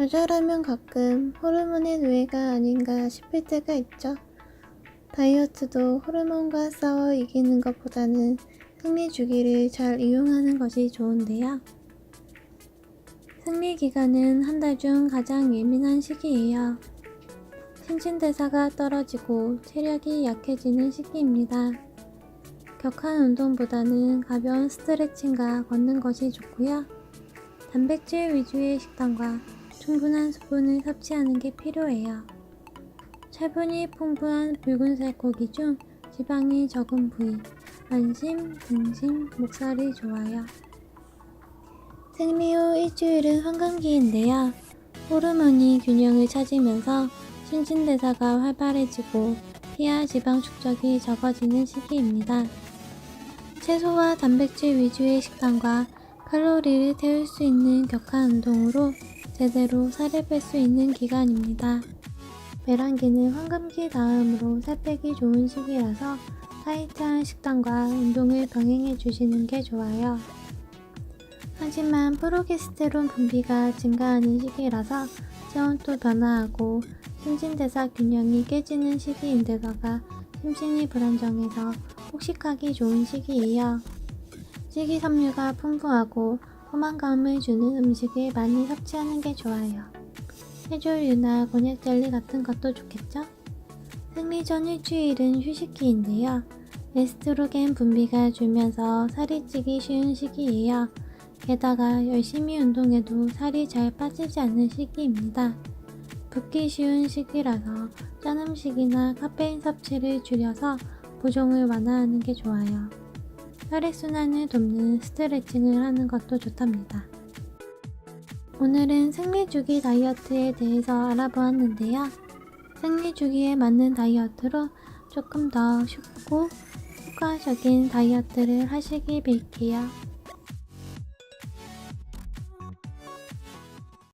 여자라면 가끔 호르몬의 노예가 아닌가 싶을 때가 있죠. 다이어트도 호르몬과 싸워 이기는 것보다는 생리 주기를 잘 이용하는 것이 좋은데요. 생리 기간은 한 달 중 가장 예민한 시기예요. 신진대사가 떨어지고 체력이 약해지는 시기입니다. 격한 운동보다는 가벼운 스트레칭과 걷는 것이 좋고요. 단백질 위주의 식단과 충분한 수분을 섭취하는 게 필요해요. 철분이 풍부한 붉은살 고기 중 지방이 적은 부위, 안심, 등심, 목살이 좋아요. 생리 후 일주일은 환감기인데요. 호르몬이 균형을 찾으면서 신진대사가 활발해지고 피하 지방 축적이 적어지는 시기입니다. 채소와 단백질 위주의 식단과 칼로리를 태울 수 있는 격한 운동으로 제대로 살을 뺄 수 있는 기간입니다. 배란기는 환감기 다음으로 살 빼기 좋은 시기라서 타이트한 식단과 운동을 병행해 주시는 게 좋아요. 하지만 프로게스테론 분비가 증가하는 시기라서 체온도 변화하고 신진대사 균형이 깨지는 시기인데다가 심신이 불안정해서 폭식하기 좋은 시기예요. 식이섬유가 풍부하고 포만감을 주는 음식을 많이 섭취하는 게 좋아요. 해조류나 곤약 젤리 같은 것도 좋겠죠? 생리 전 일주일은 휴식기인데요. 에스트로겐 분비가 줄면서 살이 찌기 쉬운 시기예요. 게다가 열심히 운동해도 살이 잘 빠지지 않는 시기입니다. 붓기 쉬운 시기라서 짠 음식이나 카페인 섭취를 줄여서 부종을 완화하는 게 좋아요. 혈액순환을 돕는 스트레칭을 하는 것도 좋답니다. 오늘은 생리주기 다이어트에 대해서 알아보았는데요. 생리주기에 맞는 다이어트로 조금 더 쉽고 효과적인 다이어트를 하시길 빌게요.